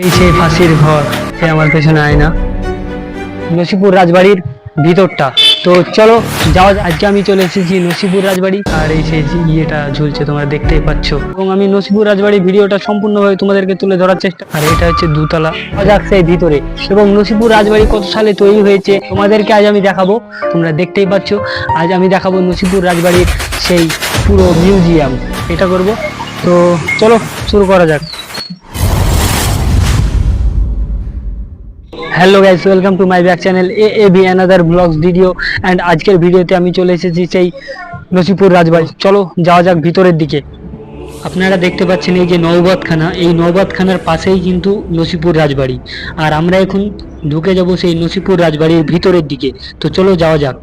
এই সেই ফাঁসির ঘর, সে আমার পেছনে আয়না নসিপুর রাজবাড়ির ভিতরটা। তো চলো, যাওয়া আজকে আমি চলে এসেছি নসিপুর রাজবাড়ি। আর এই সেই ইয়েটা ঝুলছে, তোমরা দেখতেই পাচ্ছ। এবং আমি নসিপুর রাজবাড়ির ভিডিওটা সম্পূর্ণভাবে তোমাদেরকে তুলে ধরার চেষ্টা আর এটা হচ্ছে দুতলা। যাক সেই ভিতরে। এবং নসিপুর রাজবাড়ি কত সালে তৈরি হয়েছে, তোমাদেরকে আজ আমি দেখাবো। তোমরা দেখতেই পাচ্ছ, আজ আমি দেখাবো নসিপুর রাজবাড়ির সেই পুরো মিউজিয়াম। এটা করব। তো চলো, শুরু করা যাক। Hello guys welcome to my back channel A A B another vlogs video and আজকের ভিডিওতে আমি চলে এসেছি সেই নসিপুর রাজবাড়ি। চলো, যাওয়া যাক ভিতরের দিকে। আপনারা দেখতে পাচ্ছেন এই যে নৌবতখানা এই নৌবতখানার পাশেই কিন্তু নসিপুর রাজবাড়ি। আর আমরা এখন ঢুকে যাব সেই নসিপুর রাজবাড়ির ভিতরের দিকে। তো চলো, যাওয়া যাক।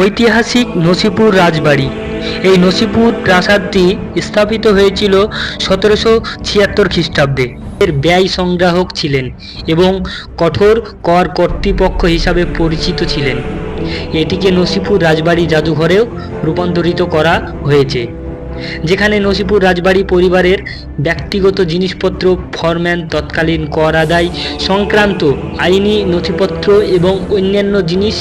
ঐতিহাসিক নসিপুর রাজবাড়ি। এই নসিপুর প্রাসাদটি স্থাপিত হয়েছিল সতেরোশো ছিয়াত্তর খ্রিস্টাব্দে। এর ব্যয় সংগ্রাহক ছিলেন এবং কঠোর কর কর্তৃপক্ষ হিসাবে পরিচিত ছিলেন। এটিকে নসিপুর রাজবাড়ি জাদুঘরেও রূপান্তরিত করা হয়েছে, যেখানে নসিপুর রাজবাড়ি পরিবারের ব্যক্তিগত জিনিসপত্র, ফরম্যান, তৎকালীন কর আদায়, সংক্রান্ত আইনি নথিপত্র এবং অন্যান্য জিনিস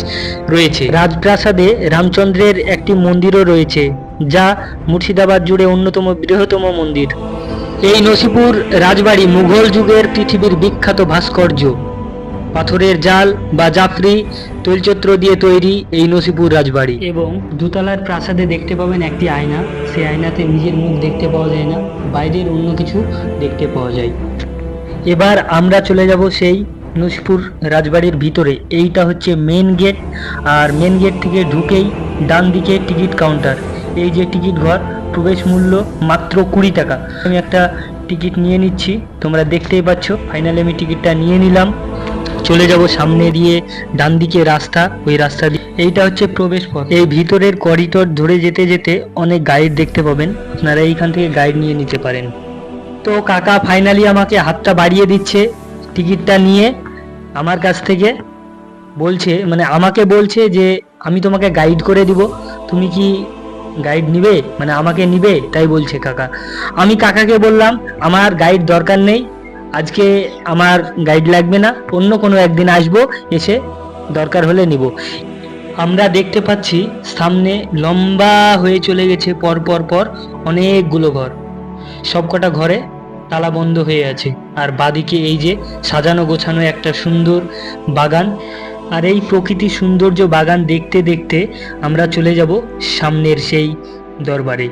রয়েছে। রাজপ্রাসাদে রামচন্দ্রের একটি মন্দিরও রয়েছে, যা মুর্শিদাবাদ জুড়ে অন্যতম বৃহত্তম মন্দির। এই নসিপুর রাজবাড়ি মুঘল যুগের পৃথিবীর বিখ্যাত ভাস্কর্য। পাথরের জাল বা জাফরি তৈলচত্র দিয়ে তৈরি এই নসিপুর রাজবাড়ি। এবং দোতলার প্রাসাদে দেখতে পাবেন একটি আয়না। সেই আয়নাতে নিজের মুখ দেখতে পাওয়া যায় না বাইরের অন্য কিছু দেখতে পাওয়া যায়। এবার আমরা চলে যাব সেই নসিপুর রাজবাড়ির ভিতরে। এইটা হচ্ছে মেন গেট আর মেন গেট থেকে ঢুকেই ডান দিকে টিকিট কাউন্টার এই যে টিকিট ঘর প্রবেশ মূল্য মাত্র কুড়ি টাকা। আমি একটা টিকিট নিয়ে নিচ্ছি, তোমরা দেখতেই পাচ্ছ, ফাইনালি আমি টিকিটটা নিয়ে নিলাম। চলে যাব সামনে দিয়ে ডান দিকে রাস্তা, ওই রাস্তা দিয়ে এইটা হচ্ছে প্রবেশ পথ। এই ভিতরের করিডোর ধরে যেতে যেতে অনেক গাইড দেখতে পাবেন। আপনারা এইখান থেকে গাইড নিয়ে নিতে পারেন। তো কাকা ফাইনালি আমাকে হাতটা বাড়িয়ে দিচ্ছে টিকিটটা নিয়ে। আমার কাছ থেকে বলছে মানে আমাকে বলছে যে, আমি তোমাকে গাইড করে দিব। তুমি কি গাইড নিবে? মানে আমাকে নিবে? তাই বলছে কাকা। আমি কাকাকে বললাম, আমার গাইড দরকার নেই। আজকে আমার গাইড লাগবে না। অন্য কোনো একদিন আসব, এসে দরকার হলে নিব। আমরা দেখতে পাচ্ছি, সামনে লম্বা হয়ে চলে গেছে পর পর পর অনেকগুলো ঘর। সবকটা ঘরে তালা বন্ধ হয়ে আছে। আর বাদিকে এই যে সাজানো গোছানো একটা সুন্দর বাগান। আর এই প্রকৃতি সৌন্দর্য বাগান দেখতে দেখতে আমরা চলে যাব সামনের সেই দরবারে।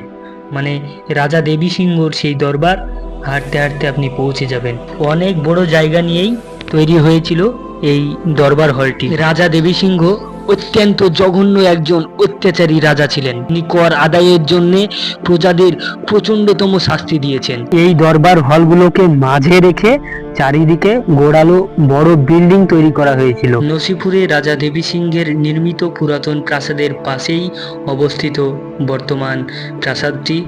মানে রাজা দেবী সিংহর সেই দরবার, হাঁটতে হাঁটতে আপনি পৌঁছে যাবেন। অনেক বড় জায়গা নিয়েই তৈরি হয়েছিল এই দরবার হলটি। রাজা দেবী সিংহ অত্যন্ত জঘন্য একজন অত্যাচারী রাজা ছিলেন। তিনি কর আদায়ের জন্য প্রজাদের প্রচন্ডতম শাস্তি দিয়েছেন। এই দরবার হলগুলোকে মাঝে রেখে চারিদিকে গোড়ালো বড় বিল্ডিং তৈরি করা হয়েছিল। নসিপুরে রাজা দেবী সিংহের নির্মিত পুরাতন প্রাসাদের পাশেই অবস্থিত বর্তমান প্রাসাদটি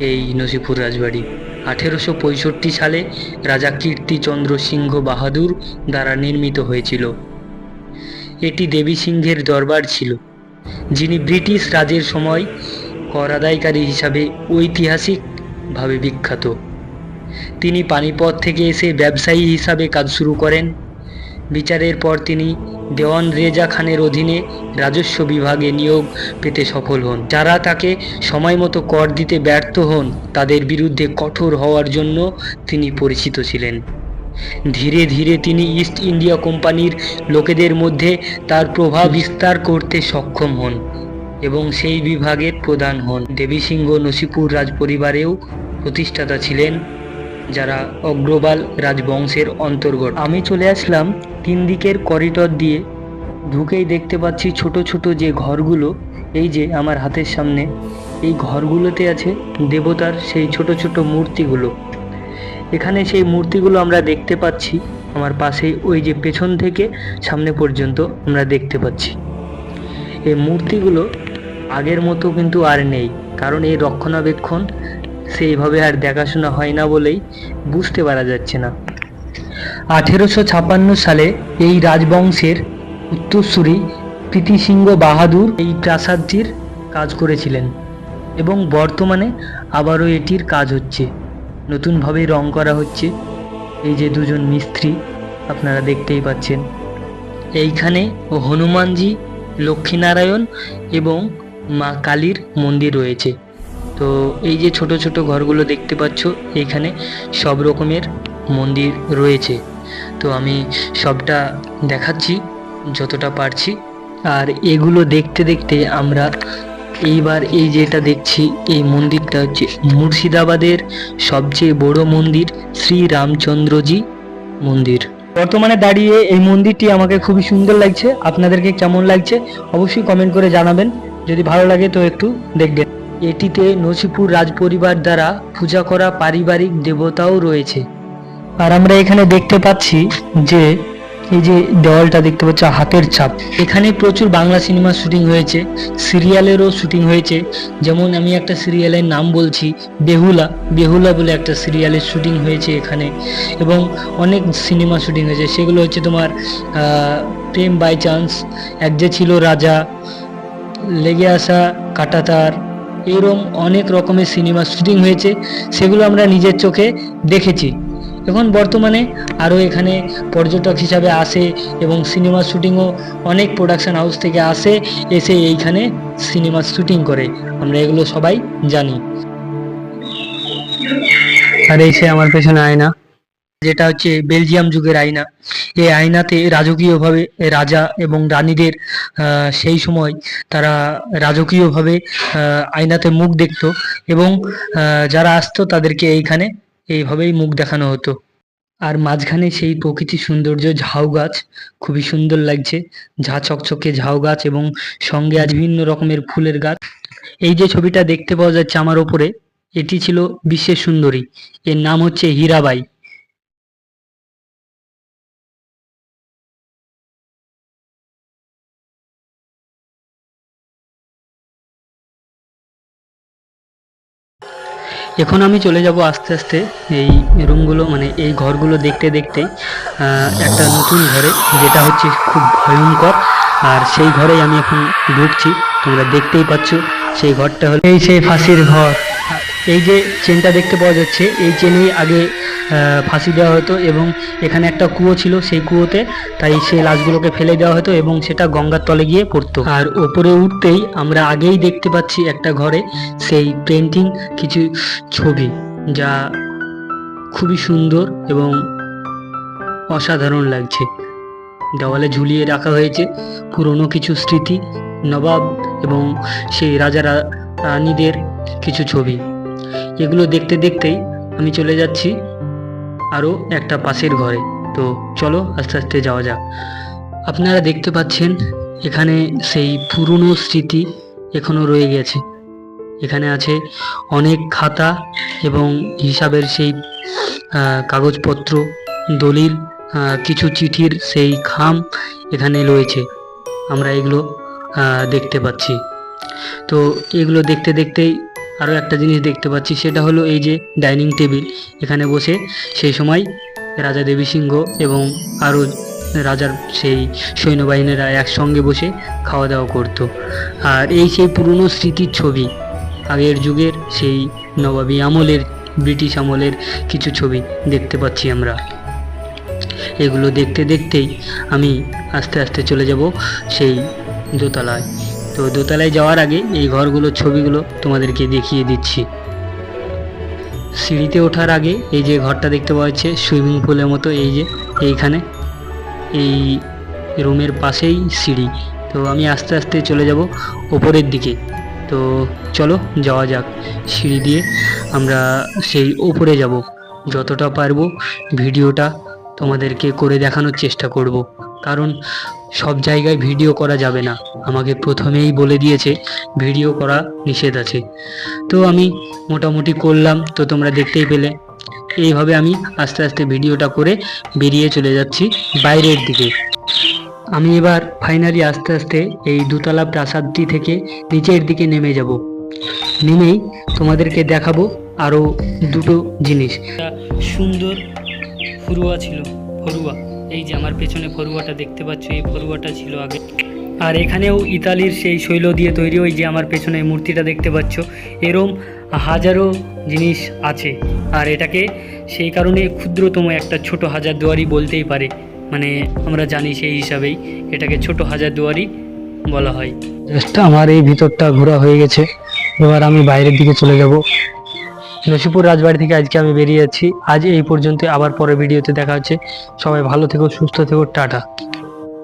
এই নসিপুর রাজবাড়ি। আঠেরোশো পঁয়ষট্টি সালে রাজা কীর্তিচন্দ্র সিংহ বাহাদুর দ্বারা নির্মিত হয়েছিল। এটি দেবী সিংহের দরবার ছিল, যিনি ব্রিটিশ রাজের সময় কর আদায়কারী হিসাবে ঐতিহাসিকভাবে বিখ্যাত। তিনি পানিপথ থেকে এসে ব্যবসায়ী হিসাবে কাজ শুরু করেন। বিচারের পর তিনি দেওয়ান রেজা খানের অধীনে রাজস্ব বিভাগে নিয়োগ পেতে সফল হন। যারা তাকে সময় মতো কর দিতে ব্যর্থ হন, তাদের বিরুদ্ধে কঠোর হওয়ার জন্য তিনি পরিচিত ছিলেন। ধীরে ধীরে তিনি ইস্ট ইন্ডিয়া কোম্পানির লোকেদের মধ্যে তার প্রভাব বিস্তার করতে সক্ষম হন এবং সেই বিভাগের প্রধান হন। দেবী সিংহ নসিপুর রাজপরিবারেও প্রতিষ্ঠাতা ছিলেন, যারা অগ্রবাল রাজবংশের অন্তর্গত। আমি চলে আসলাম তিন দিকের করিডর দিয়ে। ঢুকেই দেখতে পাচ্ছি ছোট ছোট যে ঘরগুলো, এই যে আমার হাতের সামনে, এই ঘরগুলোতে আছে দেবতার সেই ছোট ছোট মূর্তিগুলো। এখানে সেই মূর্তিগুলো আমরা দেখতে পাচ্ছি। আমার পাশেই ওই যে পেছন থেকে সামনে পর্যন্ত আমরা দেখতে পাচ্ছি। এই মূর্তিগুলো আগের মতো কিন্তু আর নেই, কারণ এই রক্ষণাবেক্ষণ সেইভাবে আর দেখাশোনা হয় না বলেই বুঝতে পারা যাচ্ছে না। আঠেরোশো ছাপান্ন সালে এই রাজবংশের উত্তরসূরি প্রীতিসিংহ বাহাদুর এই প্রাসাদটির কাজ করেছিলেন এবং বর্তমানে আবারও এটির কাজ হচ্ছে। নতুনভাবে রং করা হচ্ছে। এই যে দুজন মিস্ত্রি, আপনারা দেখতেই পাচ্ছেন। এইখানে হনুমানজি, লক্ষ্মীনারায়ণ এবং মা কালীর মন্দির রয়েছে। তো এই যে ছোট ছোট ঘরগুলো দেখতে পাচ্ছ, এইখানে সব রকমের মন্দির রয়েছে। তো আমি সবটা দেখাচ্ছি, যতটা পারছি। আর এগুলো দেখতে দেখতে আমরা এইবার এই যেটা দেখছি, এই মন্দিরটা হচ্ছে মুর্শিদাবাদের সবচেয়ে বড় মন্দির, শ্রী রামচন্দ্রজি মন্দির। বর্তমানে দাঁড়িয়ে এই মন্দিরটি আমাকে খুবই সুন্দর লাগছে। আপনাদেরকে কেমন লাগছে অবশ্যই কমেন্ট করে জানাবেন। যদি ভালো লাগে তো একটু দেখবেন। এটিতে নসিপুর রাজপরিবার দ্বারা পূজা করা পারিবারিক দেবতাও রয়েছে। আর আমরা এখানে দেখতে পাচ্ছি যে এই যে দেওয়ালটা দেখতে পাচ্ছ হাতের ছাপ। এখানে প্রচুর বাংলা সিনেমা শুটিং হয়েছে, সিরিয়ালেরও শুটিং হয়েছে। যেমন আমি একটা সিরিয়ালের নাম বলছি, বেহুলা। বেহুলা বলে একটা সিরিয়ালের শুটিং হয়েছে এখানে। এবং অনেক সিনেমা শুটিং হয়েছে। সেগুলো হচ্ছে তোমার প্রেম বাই চান্স, এক যে ছিল রাজা, লেগে আসা কাটাতার এরকম অনেক রকমের সিনেমা শুটিং হয়েছে। সেগুলো আমরা নিজের চোখে দেখেছি। এখন বর্তমানে আরও এখানে পর্যটক হিসাবে আসে এবং সিনেমা শুটিংও অনেক প্রোডাকশন হাউস থেকে আসে, এসে এইখানে সিনেমা শুটিং করে। আমরা এগুলো সবাই জানি। আর এই সে আমার পেছনে আয়না, যেটা হচ্ছে বেলজিয়াম যুগের আয়না। এই আয়নাতে রাজকীয়ভাবে রাজা এবং রানীদের সেই সময় তারা রাজকীয়ভাবে আয়নাতে মুখ দেখতো এবং যারা আসতো তাদেরকে এইখানে এইভাবেই মুখ দেখানো হতো। আর মাঝখানে সেই প্রকৃতি সৌন্দর্য ঝাউ গাছ খুবই সুন্দর লাগছে। ঝা চকচকে ঝাউ গাছ এবং সঙ্গে আজ ভিন্ন রকমের ফুলের গাছ। এই যে ছবিটা দেখতে পাওয়া যাচ্ছে আমার ওপরে, এটি ছিল বিশ্বের সুন্দরী। এর নাম হচ্ছে হীরাবাই। এখন আমি চলে যাব আস্তে আস্তে এই রুমগুলো মানে এই ঘরগুলো দেখতে দেখতে একটা নতুন ঘরে, যেটা হচ্ছে খুব ভয়ঙ্কর। আর সেই ঘরেই আমি এখন ঢুকছি, তোমরা দেখতেই পাচ্ছ, সেই ঘরটা হলো এই সেই ফাঁসির ঘর। এই যে চেনটা দেখতে পাওয়া যাচ্ছে, এই চেনেই আগে ফাঁসি দেওয়া হতো এবং এখানে একটা কুয়ো ছিল সেই কুয়োতে, তাই সেই লাশগুলোকে ফেলে দেওয়া হতো এবং সেটা গঙ্গার তলে গিয়ে পড়তো। আর ওপরে উঠতেই আমরা আগেই দেখতে পাচ্ছি একটা ঘরে সেই পেন্টিং কিছু ছবি, যা খুবই সুন্দর এবং অসাধারণ লাগছে। দেওয়ালে ঝুলিয়ে রাখা হয়েছে পুরনো কিছু স্মৃতি, নবাব এবং সেই রাজা রানীদের কিছু ছবি। এগুলো দেখতে দেখতেই আমি চলে যাচ্ছি আরও একটা পাশের ঘরে। তো চলো আস্তে আস্তে যাওয়া যাক। আপনারা দেখতে পাচ্ছেন, এখানে সেই পুরনো স্মৃতি এখনও রয়ে গেছে। এখানে আছে অনেক খাতা এবং হিসাবের সেই কাগজপত্র, দলিল কিছু চিঠির সেই খাম এখানে রয়েছে। আমরা এগুলো দেখতে পাচ্ছি। তো এগুলো দেখতে দেখতেই আরও একটা জিনিস দেখতে পাচ্ছি, সেটা হলো এই যে ডাইনিং টেবিল। এখানে বসে সেই সময় রাজা দেবী সিংহ এবং আরও রাজার সেই সৈন্যবাহিনীরা একসঙ্গে বসে খাওয়া দাওয়া করতো। আর এই সেই পুরনো স্মৃতির ছবি, আগের যুগের সেই নবাবী আমলের, ব্রিটিশ আমলের কিছু ছবি দেখতে পাচ্ছি আমরা। এগুলো দেখতে দেখতেই আমি আস্তে আস্তে চলে যাব সেই দোতলায়। তো দোতলায় যাওয়ার আগে এই ঘরগুলোর ছবিগুলো তোমাদেরকে দেখিয়ে দিচ্ছি। সিঁড়িতে ওঠার আগে এই যে ঘরটা দেখতে পাওয়া যাচ্ছে, সুইমিং পুলের মতো এই যে এইখানে, এই রুমের পাশেই সিঁড়ি। তো আমি আস্তে আস্তে চলে যাব ওপরের দিকে। তো চলো যাওয়া যাক। সিঁড়ি দিয়ে আমরা সেই ওপরে যাব। যতটা পারব ভিডিওটা তোমাদেরকে করে দেখানোর চেষ্টা করব। কারণ সব জায়গায় ভিডিও করা যাবে না। আমাকে প্রথমেই বলে দিয়েছে, ভিডিও করা নিষেধ আছে। তো আমি মোটামুটি করলাম, তো তোমরা দেখতেই পেলে। এইভাবে আমি আস্তে আস্তে ভিডিওটা করে বেরিয়ে চলে যাচ্ছি বাইরের দিকে। আমি এবার ফাইনালি আস্তে আস্তে এই দুতলা প্রাসাদটি থেকে নিচের দিকে নেমে যাব। নেমেই তোমাদেরকে দেখাবো আরও দুটো জিনিস। সুন্দর ফরুয়া ছিল, ফরুয়া। এই যে আমার পেছনে ফরুয়াটা দেখতে পাচ্ছ, এই ফরুয়াটা ছিল আগে। আর এখানেও ইতালির সেই শৈল দিয়ে তৈরি ওই যে আমার পেছনে মূর্তিটা দেখতে পাচ্ছ, এরম হাজারো জিনিস আছে। আর এটাকে সেই কারণে ক্ষুদ্রতম একটা ছোট হাজার দুয়ারি বলতেই পারে। মানে আমরা জানি সেই হিসাবেই এটাকে ছোট হাজার দুয়ারি বলা হয়। জাস্ট আমার এই ভিতরটা ঘোরা হয়ে গেছে। এবার আমি বাইরের দিকে চলে যাব। নসিপুর রাজবাড়ি থেকে আজকে আমি বেরিয়ে যাচ্ছি। আজ এই পর্যন্ত আবার পরের ভিডিওতে দেখা হচ্ছে। সবাই ভালো থেকো, সুস্থ থেকো, টাটা।